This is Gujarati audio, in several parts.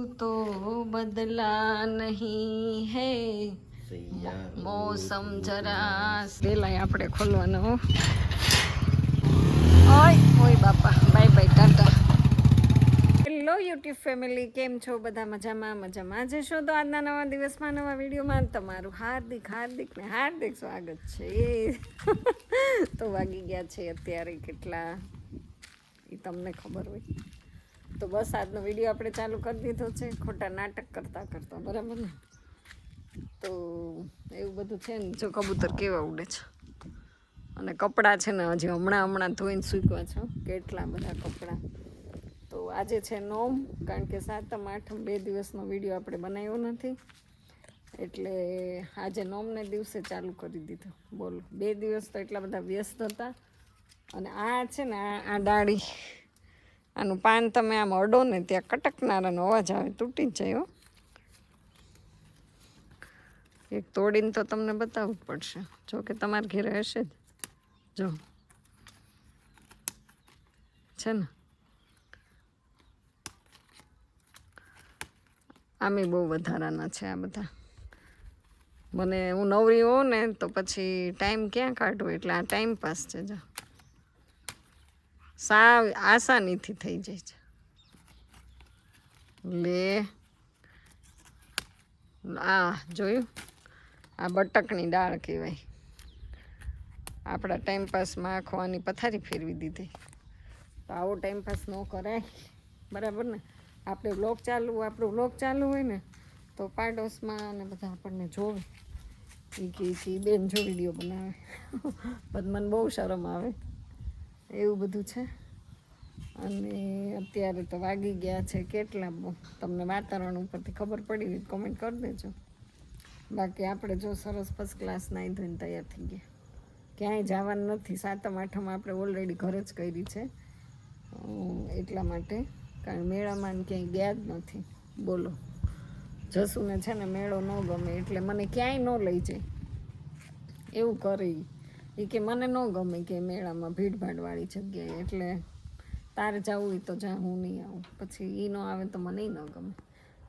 तो बदला नहीं है મોસમ જરા પેલા આપણે ખોલવાનો હો. ઓય ઓય બાપા bye bye tata hello YouTube family કેમ છો બધા મજામાં મજામાં જે છો તો આજના નવા દિવસમાં નવા વિડીયોમાં તમારું હાર્દિક હાર્દિક ને હાર્દિક સ્વાગત છે તો વાગી ગયા છે અત્યારે કેટલા એ તમને ખબર હોય તો બસ આજનો વીડિયો આપણે ચાલુ કરી દીધો છે, ખોટા નાટક કરતા કરતા, બરાબર ને? તો એવું બધું છે ને, જો કબૂતર કેવા ઉડે છે. અને કપડાં છે ને, હજી હમણાં હમણાં ધોઈને સૂકવા છો, કેટલા બધા કપડાં. તો આજે છે નોમ, કારણ કે સાતમ, આઠમ બે દિવસનો વીડિયો આપણે બનાવ્યો નથી. એટલે આજે નોમને દિવસે ચાલુ કરી દીધો. બોલો, બે દિવસ તો એટલા બધા વ્યસ્ત હતા. અને આ છે ને, આ ડાળી. આનું પાન તમે આમ અડો ને ત્યાં કટકનારાનો અવાજ આવે, તૂટી જ જાય હો. એક તોડીને તો તમને બતાવવું પડશે. જો કે તમારા ઘેરે હશે જ. જો. છે ને? આમે બહુ વધારાના છે આ બધા. મને હું નવરી હોઉં ને તો પછી ટાઈમ ક્યાં કાઢું એટલે આ ટાઈમ પાસ છે, જો. સાવ આસાનીથી થઈ જાય છે. લે. આ જોયું? આ બટકની દાળ કહેવાય. આપણા ટાઈમપાસમાં ખોવાની પથારી ફેરવી દીધી. તો આવો ટાઈમપાસ ન કરાય. બરાબર ને? આપણે બ્લોગ ચાલુ, આપણું બ્લોગ ચાલુ હોય ને, તો પાડોશમાં અને બધા આપણને જોવે. એ કે બેન જો વીડિયો બનાવે. પણ મને બહુ શરમ આવે. એવું બધું છે? અને અત્યારે તો વાગી ગયા છે કેટલા તમને વાતાવરણ ઉપરથી ખબર પડી હોય કોમેન્ટ કરી દેજો. બાકી આપણે જો સરસ ફર્સ્ટ ક્લાસ નાહી ધોઈને તૈયાર થઈ ગયા. ક્યાંય જવાનું નથી. સાતમ, આઠમ આપણે ઓલરેડી ઘરે જ કરી છે. એટલા માટે. કારણ મેળામાં ક્યાંય ગયા જ નથી. બોલો. જસુને છે ને મેળો ન ગમે એટલે મને ક્યાંય ન લઈ જાય. એવું કરે ઈ કે મને ન ગમે કે મેળામાં ભીડભાડવાળી જગ્યાએ, એટલે તારે જવું હોય તો જા, હું નહીં આવું. પછી એ ન આવે તો મને ન ગમે.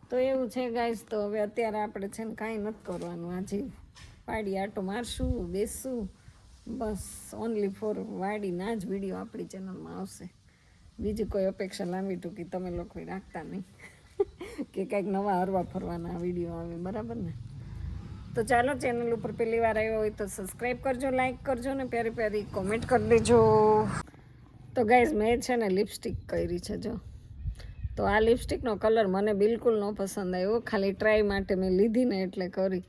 તો એવું છે ગાઈસ, તો હવે અત્યારે આપણે છે ને કાંઈ નથી કરવાનું. આજે પાડી આટો મારશું, બેસશું. બસ ઓનલી ફોર વાડીના જ વીડિયો આપણી ચેનલમાં આવશે. બીજી કોઈ અપેક્ષા લાંબી ટૂંકી તમે લોકો રાખતા નહીં. કે કંઈક નવા હરવા ફરવાના વીડિયો આવે, બરાબર ને? તો ચાલો ચેનલ ઉપર પહેલી વાર આવ્યો હોય તો સબસ્ક્રાઈબ કરજો લાઈક કરજો ને પ્યારી પ્યારી કોમેન્ટ કરી દેજો. તો ગાઈઝ મેં છે ને લિપસ્ટિક કરી છે, જો. તો આ લિપસ્ટિકનો કલર મને બિલકુલ ન પસંદ આવ્યો. ખાલી ટ્રાય માટે મેં લીધી ને એટલે કરી.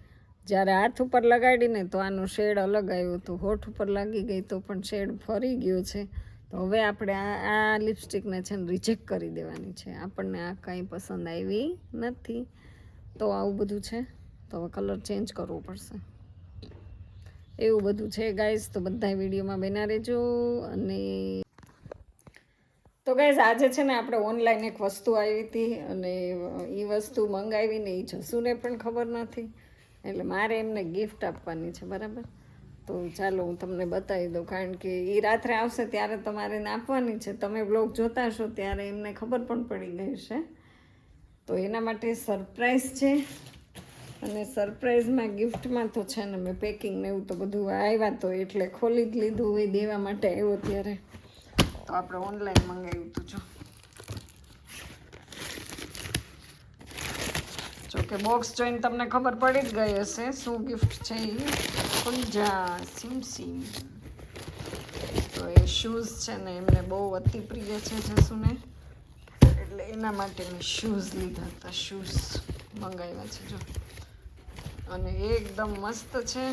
જ્યારે હાથ ઉપર લગાડીને તો આનું શેડ અલગ આવ્યું હતું. હોઠ ઉપર લાગી ગઈ તો પણ શેડ ફરી ગયો છે. તો હવે આપણે આ આ લિપસ્ટિકને છે ને રિજેક્ટ કરી દેવાની છે. આપણને આ કંઈ પસંદ આવી નથી. તો આવું બધું છે. તો હવે કલર ચેન્જ કરવો પડશે. એવું બધું છે ગાઈઝ તો બધા વિડીયોમાં બેના રહેજો અને તો ગાઈઝ આજે છે ને આપણે ઓનલાઈન એક વસ્તુ આવી હતી અને એ વસ્તુ મંગાવીને એ જસુને પણ ખબર નથી. એટલે મારે એમને ગિફ્ટ આપવાની છે, બરાબર? તો ચાલો હું તમને બતાવી દઉં, કારણ કે એ રાત્રે આવશે ત્યારે તમારે એને આપવાની છે. તમે બ્લોગ જોતા હશો ત્યારે એમને ખબર પણ પડી ગઈ છે તો એના માટે સરપ્રાઈઝ છે. અને સરપ્રાઈઝમાં ગિફ્ટમાં તો છે ને મેં પેકિંગ ને એવું તો બધું આવ્યા તો એટલે ખોલી જ લીધું હોય દેવા માટે આવ્યો ત્યારે. તો આપણે ઓનલાઈન મંગાવ્યું હતું, જો. જોકે બોક્સ જોઈને તમને ખબર પડી જ ગઈ હશે શું ગિફ્ટ છે એ ફુલજા સિમસિમ સિમ તો એ શૂઝ છે ને એમને બહુ અતિ પ્રિય છે જસુને. એટલે એના માટે મેં શૂઝ લીધા હતા શૂઝ મંગાવ્યા છે, જો. અને એકદમ મસ્ત છે.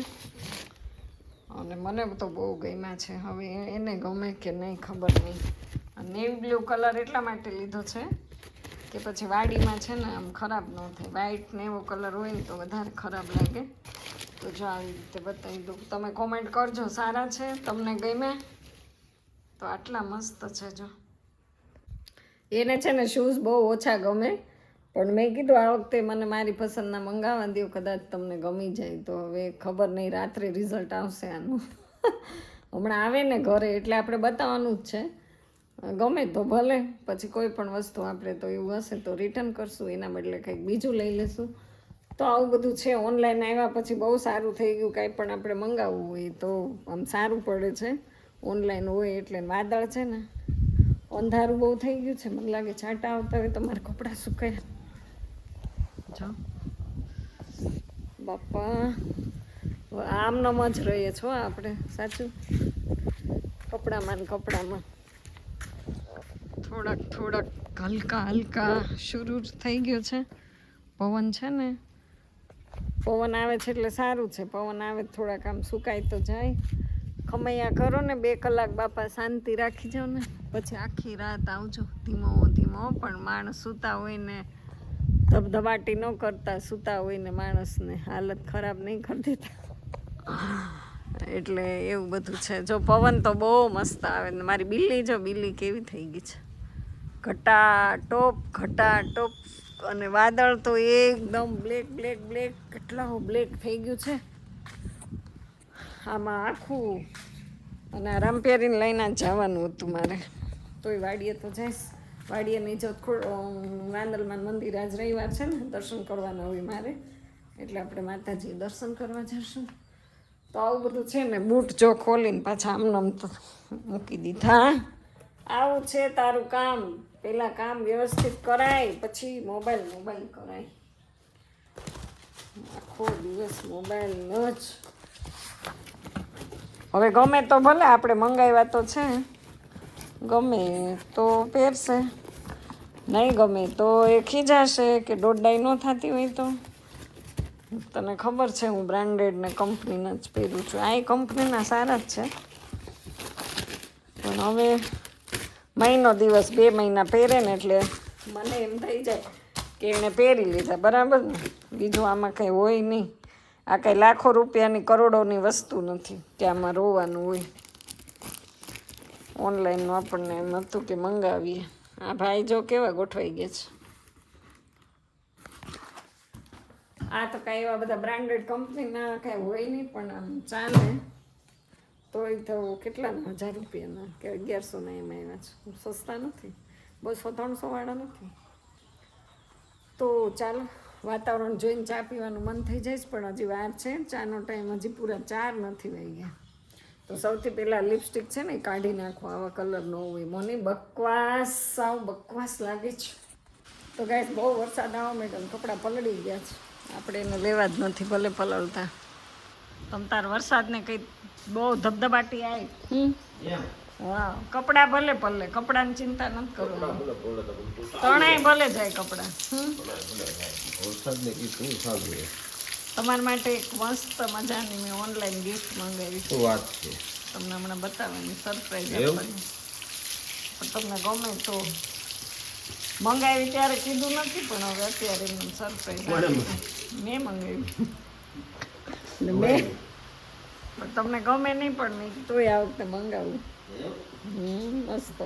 અને મને તો બહુ ગમ્યા છે. હવે એને ગમે કે નહીં ખબર નહીં. નેવી બ્લુ કલર એટલા માટે લીધો છે કે પછી વાડીમાં છે ને આમ ખરાબ ન થાય. વ્હાઈટ ને એવો કલર હોય ને તો વધારે ખરાબ લાગે. તો જો આવી રીતે બતાવી દઉં. તમે કોમેન્ટ કરજો. સારા છે? તમને ગમ્યા? તો આટલા મસ્ત છે જો. એને છે ને શૂઝ બહુ ઓછા ગમે. પણ મેં કીધું આ વખતે મને મારી પસંદના મંગાવવા દો કદાચ તમને ગમી જાય તો હવે ખબર નહીં, રાત્રે રિઝલ્ટ આવશે આનું. હમણાં આવે ને ઘરે એટલે આપણે બતાવવાનું જ છે. ગમે તો ભલે, પછી કોઈ પણ વસ્તુ આપણે તો એવું હશે તો રિટર્ન કરશું, એના બદલે કંઈક બીજું લઈ લેશું. તો આવું બધું છે ઓનલાઈન આવ્યા પછી બહુ સારું થઈ ગયું, કાંઈ પણ આપણે મંગાવવું હોય તો આમ સારું પડે છે. ઓનલાઈન હોય એટલે વાદળ છે ને, અંધારું બહુ થઈ ગયું છે, મને લાગે છાંટા આવતા હોય તો મારા કપડાં સુકાય. જો બાપા આમનામ જ રહીએ છો આપણે સાચું? કપડામાં ને કપડામાં. થોડાક થોડાક હલકા હલકા શરૂ થઈ ગયો છે. પવન છે ને? પવન આવે છે એટલે સારું છે. પવન આવે થોડાક આમ સુકાય તો જાય. ખમૈયા કરો ને બે કલાક બાપા શાંતિ રાખી જાઓ ને. પછી આખી રાત આવજો ધીમો ધીમો પણ માણસ સૂતા હોય ને ધબધબાટી ન કરતા સૂતા હોય ને માણસને હાલત ખરાબ નહીં કરી દેતા. એટલે એવું બધું છે. જો પવન તો બહુ મસ્ત આવે ને મારી બિલ્લી જો, બિલ્લી કેવી થઈ ગઈ છે. ઘટા ટોપ ઘટા ટોપ અને વાદળ તો એકદમ બ્લેક બ્લેક બ્લેક કેટલા બ્લેક થઈ ગયું છે. આમાં આખું અને આ રામપેરીને લઈને જવાનું હતું મારે. તોય વાડીએ તો જઈશ. વાડીએ નહીં જો વાંદલમાન મંદિર આજ રવિવાર છે ને, દર્શન કરવાના હોય મારે. એટલે આપણે માતાજી દર્શન કરવા જશું. તો આવું બધું છે ને, બૂટ જો ખોલીને પાછા આમનામ તો મૂકી દીધા. આવું છે તારું કામ. પહેલાં કામ વ્યવસ્થિત કરાય, પછી મોબાઈલ મોબાઈલ કરાય. આખો દિવસ મોબાઈલ જ. હવે ગમે તો ભલે, આપણે મંગાવ્યા તો છે. ગમે તો પહેરશે. નહીં ગમે તો એ ખીજાશે કે દોડાઈ ન થતી હોય તો. તને ખબર છે હું બ્રાન્ડેડ ને કંપનીના જ પહેરું છું. આ કંપનીના સારા જ છે. પણ હવે મહિનો દિવસ બે મહિના પહેરે ને એટલે મને એમ થઈ જાય કે એણે પહેરી લીધા, બરાબર ને? બીજું આમાં કંઈ હોય નહીં. આ કંઈ લાખો રૂપિયાની કરોડોની વસ્તુ નથી કે આમાં રોવાનું હોય. ઓનલાઈનનું આપણને એમ હતું કે મંગાવીએ. આ ભાઈ જો કેવા ગોઠવાઈ ગયા છે. આ તો કાંઈ એવા બધા બ્રાન્ડેડ કંપનીના કાંઈ હોય નહીં, પણ આમ ચાલે. તોય તો કેટલાના હજાર રૂપિયાના કે અગિયારસોના એમ આવ્યા છે. સસ્તા નથી. બસો, ત્રણસો વાળા નથી. તો ચાલો, વાતાવરણ જોઈને ચા પીવાનું મન થઈ જાય છે, પણ હજી વાર છે. ચાનો ટાઈમ હજી પૂરા ચાર નથી વહી ગયા. તો સૌથી પહેલાં લિપસ્ટિક છે ને કાઢી નાખો આવા કલર ન હોય. મને બકવાસ સાવ બકવાસ લાગે છે. તો ગાય બહુ વરસાદ આવો મેડમ કપડાં પલળી ગયા છે. આપણે એને લેવા જ નથી ભલે પલળતા. તમ તાર વરસાદને કંઈ બહુ ધબધબાટી આવી. હા કપડાં ભલે પલળે કપડાની ચિંતા નથી કરવાની ત્રણેય ભલે જાય કપડાં. હમ? વરસાદને કીધું તમારા માટે એક મસ્ત મજાની મેં ઓનલાઈન ગિફ્ટ મંગાવી છે. શું વાત છે. તમને હમણાં બતાવવાની સરપ્રાઈઝ? આપવાની. તમને ગમે તો મંગાવી ત્યારે કીધું નથી પણ હવે અત્યારે એમને સરપ્રાઈઝ મેં મંગાવ્યું મેં? પણ તમને ગમે નહીં પણ મેં તોય આ વખતે મંગાવું. મસ્ત.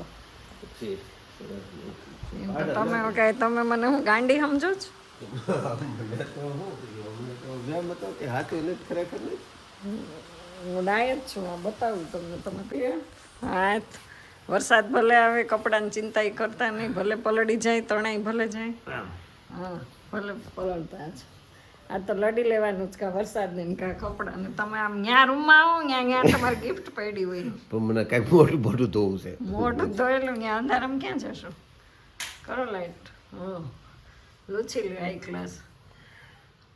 તમે કાંઈ તમે મને હું ગાંડી સમજો છો? મને તો જેમ હતો કે હાથું નથી ખરેખર નહીં હું ડાયટ છું આ બતાવું તમને તમે કહે. હાથ વરસાદ ભલે આવે કપડાની ચિંતા કરતા નહીં ભલે પલળી જાય તણાઈ ભલે જાય. હા. ભલે પલળતા જ. આ તો લડી લેવાનું જ કા વરસાદ ને કા કપડાને. તમે આમ ન્યા રૂમમાં આવો ન્યા ન્યા તમારી ગિફ્ટ પડી હોય. પણ મને કઈ મોટું મોટું ધોવું છે. મોટું ધોયેલું ન્યા અંધારામાં ક્યાં જશો? કરો લાઈટ હા. લૂછી લ્યો હાઈ ક્લાસ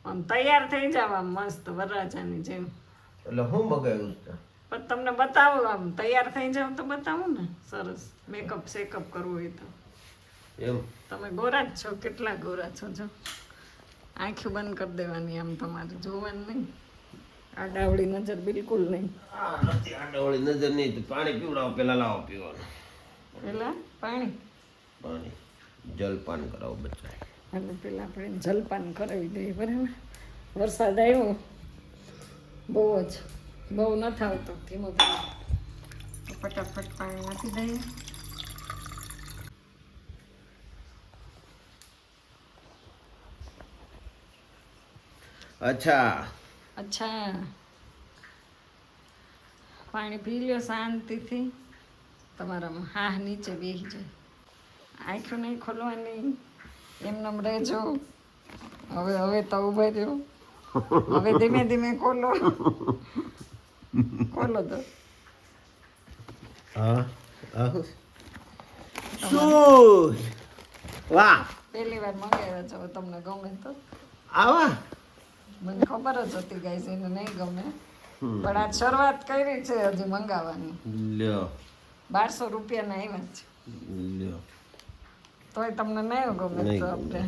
આમ તૈયાર થઈ જાવ આમ મસ્ત વરરાજાની જેમ. એટલે હું મગાવ્યું પણ તમને બતાવું આમ તૈયાર થઈ જાવ તો બતાવું ને. સરસ. મેકઅપ શેકઅપ કરવું હોય તો. એમ? તમે ગોરા જ છો કેટલા ગોરા છો જો. આંખી બંધ કરી દેવાની આમ તમારે જોવાનું નહીં. આડાવળી નજર બિલકુલ નહીં. આડાવળી નજર નહીં તો પાણી પીવડાવો પેલા લાવો પીવાનું. પેલા? પાણી? પાણી. જલપાન કરાવો બચ્ચા અને પેલા આપણે જલપાન કરાવી દઈએ બરાબર? વરસાદ આવ્યો. બહુ જ બહુ નથી આવતો ધીમો ધીમો. ફટાફટ પાણી નાખી દઈએ. અચ્છા. અચ્છા. પાણી પી લ્યો શાંતિથી. તમારા હા નીચે બેસી જાય. આંખો નહીં ખોલવાની. એમનેમ રહેજો. હવે હવે તો ઊભા રહ્યો હવે ધીમે ધીમે ખોલો. ખોલો તો. હા આહું. શું? વાહ. પહેલી વાર મંગાવ્યા છો તમને ગમે તો. આવા? મને ખબર જ હતી ગાઈસ એને નહીં ગમે. પણ આ શરૂઆત કરી છે હજી મંગાવવાની. લ્યો. બારસો રૂપિયાના આવ્યા છે. લ્યો. તોય તમને નહીં ગમે તો આપણે.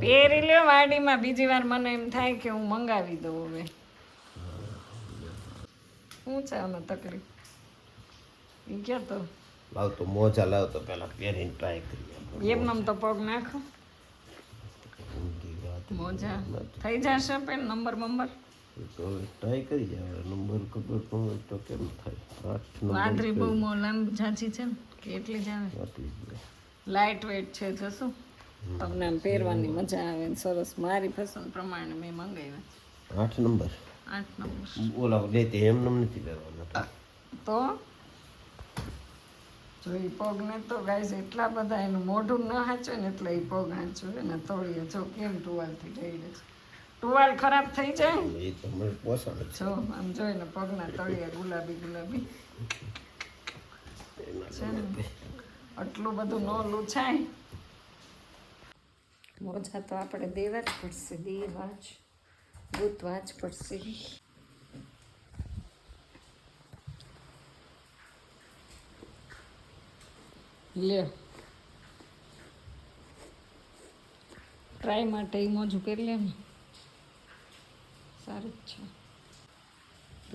પહેરી લ્યો વાડીમાં બીજી વાર મને એમ થાય કે હું મંગાવી દઉં હવે. શું છે આમાં તકલીફ? એ ક્યાં તો? લાવ તો મોજા લાવ તો પેલા પહેરીને ટ્રાય કરીએ એમનેમ તો પગ નાખો. મોજા. થઈ જશે પણ નંબર બંબર? તો ટ્રાય કરી જાય નંબર ખબર તો કેમ થાય? આઠ બહુ લાંબ મો છે ને. એટલી જ આવે. લાઇટ વેટ છે જશું તમને આમ પહેરવાની મજા આવે ને સરસ. મારી પસંદ પ્રમાણે મેં મંગાવ્યા. આઠ નંબર? આઠ નંબર. ઓલા લેતી એમ નમ નથી લેવાના તો. જો એ પગને તો ગાઈસ એટલા બધા એનું મોઢું ન હાચવે ને એટલે એ પગ હાચવે ને તળીએ જો કેમ ટુવાલથી છે? ટુવાલ ખરાબ થઈ જાય? જો આમ જોઈને પગના તળિયા ગુલાબી ગુલાબી. આટલું બધું ન લૂછાય. મોજા તો આપણે દેવા જ પડશે, દેવા જ. ગૂંથવા જ પડશે. લે. ટ્રાય માટે મોજું કરી લે ને સારું જ છે.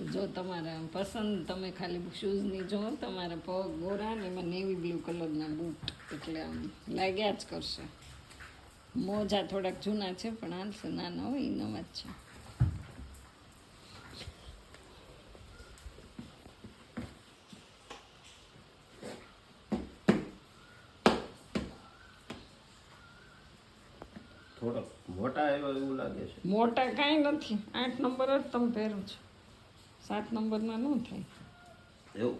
તો જો તમારે પસંદ તમે ખાલી શૂઝની જો તમારા પગ ગોરા ને એમાં નેવી બ્લુ કલરના બૂટ એટલે આમ લાગ્યા જ કરશે. મોજા થોડાક જૂના છે પણ હાલશે નાના હોય એ નવા જ છે. મોટા એવા એવું લાગે છે. મોટા કાંઈ નથી. આઠ નંબર જ તમે પહેરો છો. સાત નંબરમાં ન થાય. એવું?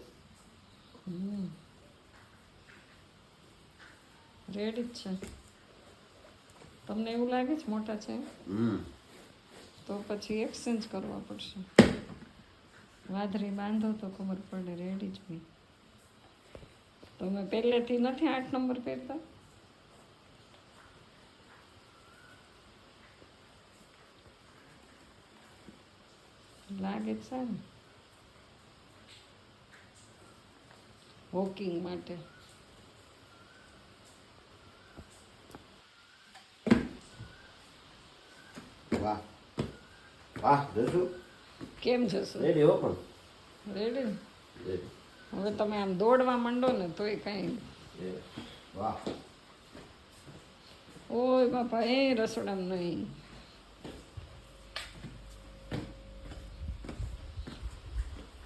રેડી જ છે. તમને એવું લાગે છે મોટા છે? તો પછી એક્સચેન્જ કરવા પડશે. વાદળી બાંધો તો ખબર પડે રેડી જ ભાઈ તમે પહેલેથી નથી આઠ નંબર પહેરતા? લાગે સારું વોકિંગ માટે. વાહ. વાહ જોશું? કેમ જશો? રેડી હો પણ. રેડી હવે તમે આમ દોડવા માંડો ને તોય કાંઈ વાહ. ઓય બાપા એ રસોડામાં નહીં.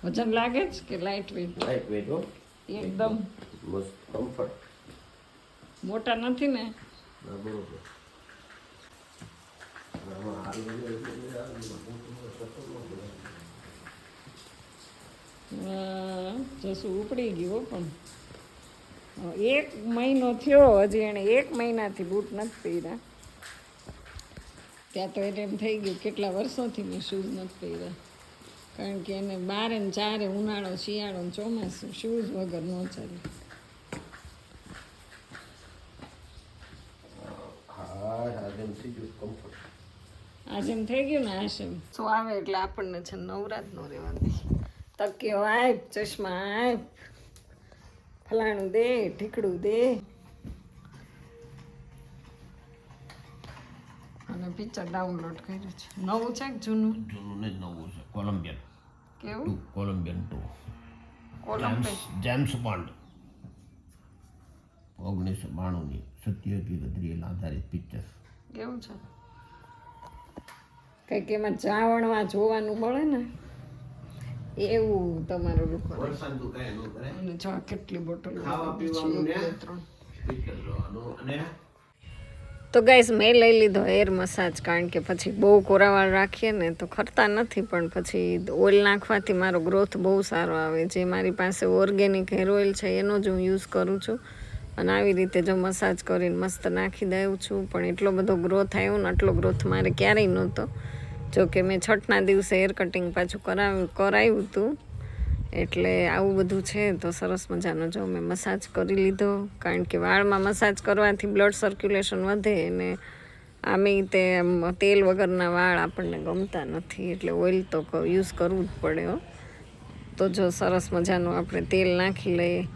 વજન લાગે જ કે લાઇટ વેટ લાઈટ વેટ હો. એકદમ. મસ્ત કમ્ફર્ટ મોટા નથી ને? બરોબર. જસું ઉપડી ગયું પણ. એક મહિનો થયો હજી એણે એક મહિનાથી બૂટ નથી પહેર્યા. ત્યાં તો એને એમ થઈ ગયું કેટલા વર્ષોથી મેં શૂઝ નથી પહેર્યા. કારણ કે એને બારે ને ચારે ઉનાળો શિયાળો ને ચોમાસું શૂઝ વગર ન ચાલે. હા થઈ ગયું ને આશમ શું આવે એટલે આપણને છે ને નવરાત નો રહેવાની. તકે વાય ચશ્મા આપ ફલાણું દે ઢીકડું દે. અને પિક્ચર ડાઉનલોડ કર્યું છે. નવું છે કે જૂનું? જૂનું ને જ નવું છે કોલંબિયન. કેવું? Colombian too. James Bond. ઓગણીસો બાણુંની સત્ય હકીકત રિયલ આધારિત પિક્ચર. કેવું છે? કંઈક એમાં ચાવણમાં જોવાનું મળે ને? એવું તમારું લોકો જો કેટલી બોટલ ખાવા પીવાનું ને? ત્રણ. પિક્ચર જોવાનું. અને તો ગાઈસ મેં લઈ લીધો એર મસાજ કારણ કે પછી બહુ કોરાવાળ રાખીએ ને તો ખરતા નથી, પણ પછી ઓઇલ નાખવાથી મારો ગ્રોથ બહુ સારો આવે. જે મારી પાસે ઓર્ગેનિક હેર ઓઇલ છે, એનો જ હું યુઝ કરું છું. અને આવી રીતે જો મસાજ કરીને મસ્ત નાખી દઉં છું. પણ એટલો બધો ગ્રોથ આવ્યો ને, આટલો ગ્રોથ મારે ક્યારેય નહોતો. જો કે મેં છઠના દિવસે હેર કટિંગ પાછું કરાવ્યું કરાવ્યું હતું. એટલે આવું બધું છે તો સરસ મજાનો જો મેં મસાજ કરી લીધો. કારણ કે વાળમાં મસાજ કરવાથી બ્લડ સર્ક્યુલેશન વધે અને આમે તે તેલ વગરના વાળ આપણને ગમતા નથી. એટલે ઓઇલ તો યુઝ કરવું જ પડે હો. તો જો સરસ મજાનું આપણે તેલ નાખી લઈએ.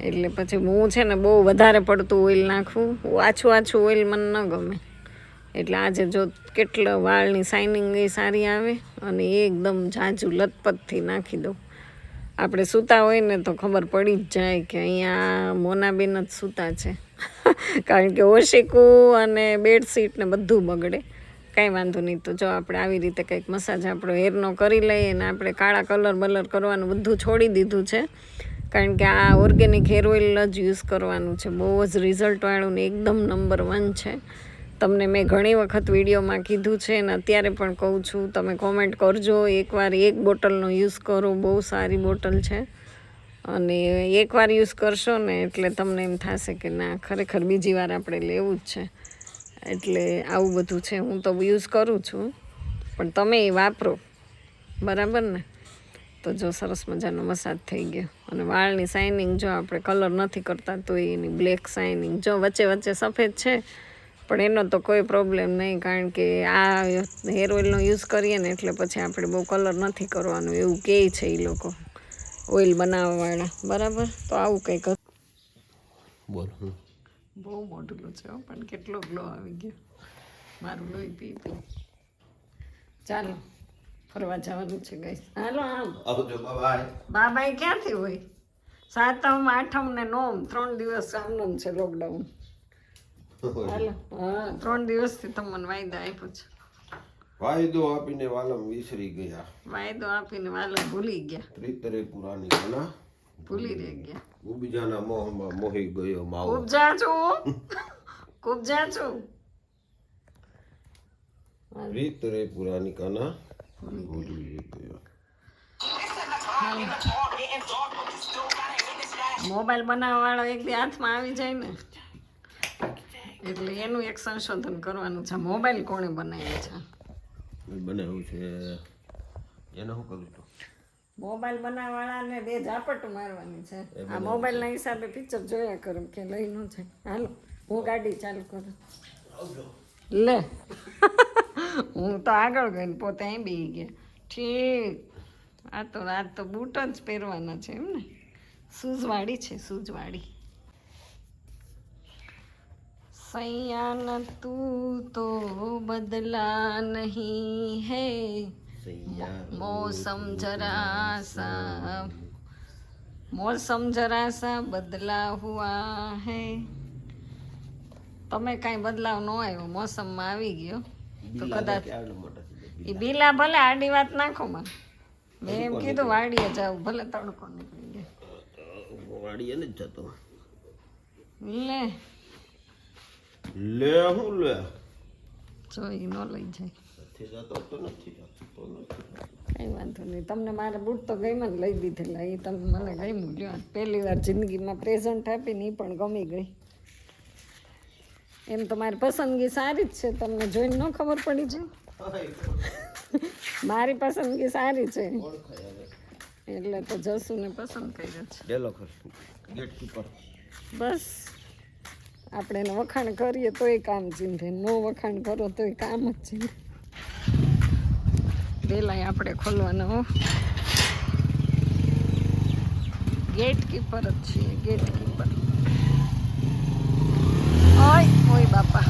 એટલે પછી હું છે ને બહુ વધારે પડતું ઓઇલ નાખું. આછું આછું ઓઇલ મને ન ગમે. એટલે આજે જો કેટલો વાળની શાઇનિંગ એ સારી આવે અને એકદમ ઝાઝું લથપથથી નાખી દઉં. આપણે સૂતા હોય ને તો ખબર પડી જ જાય કે અહીંયા મોનાબેન જ સૂતા છે. કારણ કે ઓશીકું અને બેડશીટ ને બધું બગડે. કાંઈ વાંધો નહીં તો જો આપણે આવી રીતે કંઈક મસાજ આપણો હેરનો કરી લઈએ ને આપણે કાળા કલર બલર કરવાનું બધું છોડી દીધું છે. કારણ કે આ ઓર્ગેનિક હેર ઓઇલ જ યુઝ કરવાનું છે. બહુ જ રિઝલ્ટવાળું ને એકદમ નંબર વન છે. તમને મેં ઘણી વખત વિડીયોમાં કીધું છે ને અત્યારે પણ કહું છું, તમે કોમેન્ટ કરજો. એકવાર એક બોટલનો યુઝ કરો, બહુ સારી બોટલ છે. અને એકવાર યુઝ કરશો ને એટલે તમને એમ થશે કે ના, ખરેખર બીજી વાર આપણે લેવું જ છે. એટલે આવું બધું છે. હું તો યુઝ કરું છું. પણ તમે એ વાપરો. બરાબર ને? તો જો સરસ મજાનો મસાજ થઈ ગયો. અને વાળની શાઇનિંગ જો આપણે કલર નથી કરતા, તો એની બ્લેક શાઇનિંગ જો વચ્ચે વચ્ચે સફેદ છે પણ એનો તો કોઈ પ્રોબ્લેમ નહીં કારણ કે આ હેર ઓઇલનો યુઝ કરીએ ને એટલે પછી આપણે બહુ કલર નથી કરવાનું એવું કહે છે એ લોકો ઓઇલ બનાવવાવાળા બરાબર? તો આવું કંઈક બોલો બહુ મોઢું છે હો, પણ કેટલો ગ્લો આવી ગયો. મારું લોહી પી પી. ચાલો ફરવા જવાનું છે ગઈ હાલો આમ આવજો બાબાઈ ક્યાંથી હોય? સાતમ આઠમ ને નોમ ત્રણ દિવસ આમનોમ છે લોકડાઉન ત્રણ દિવસથી તમને વાયદા આપ્યો છે. વાયદો આપીને વાલમ વિસરી ગયા. વાયદો આપીને વાલમ ભૂલી ગયા. ત્રિતરે પુરાની કલા ભૂલી રહી ગયા. ઉપજાના મોહમાં મોહી ગયો માવો. ખૂબ જા છું. ઉપજા છું. ત્રિતરે પુરાની કલા ભૂલી ગયો. મોબાઈલ બનાવવા વાળો એક દી હાથમાં આવી જાય ને. એટલે એનું એક સંશોધન કરવાનું છે. મોબાઈલ કોણે બનાવ્યો છે? બનાવ્યું છે. એને શું કરું છું? મોબાઈલ બનાવવાળાને બે ઝાપટ મારવાની છે. આ મોબાઈલના હિસાબે પિક્ચર જોયા કરું કે લઈ ન છે હાલો હું ગાડી ચાલુ કરું. લે. હું તો આગળ ગઈ ને પોતે અહીં બી ગયા. ઠીક. આ તો આ તો બૂટ જ પહેરવાના છે એમ ને સૂઝવાળી છે સૂઝવાળી. સૈયાન તું તો બદલા નહીં હે મોસમ જરા સા મોસમ જરાસા બદલા હુઆ હે તમે કાંઈ બદલાવ ન આવ્યો મોસમમાં આવી ગયો? તો કદાચ એ બીલા. ભલે આડી વાત નાખો માં મેં એમ કીધું વાડીએ જાવ ભલે તડકો નીકળી ગયો. વાડીએ નથી જતો. લે. લે. હું લે જોઈ ન લઈ જાય. નથી જતો તો નથી જતો તો નથી જતો. વાંધો નહીં. તમને મારે બૂટ તો ગઈમાં જ લઈ દીધેલા. એ તમે મને ગમ્યું લ્યો પહેલી વાર જિંદગીમાં પ્રેઝન્ટ આપીને એ પણ ગમી ગઈ. એમ તો મારી પસંદગી સારી જ છે. તમને જોઈને ન ખબર પડી છે મારી પસંદગી સારી છે. એટલે તો જસુને પસંદ કર્યો છે. બસ. આપણે એને વખાણ કરીએ તોય કામ ચીંધે. નો વખાણ કરો તોય કામ જ ચીંધે. પેલા આપણે ખોલવાનો ગેટ કીપર જ છીએ ગેટ કીપર ઓય ઓય બાપા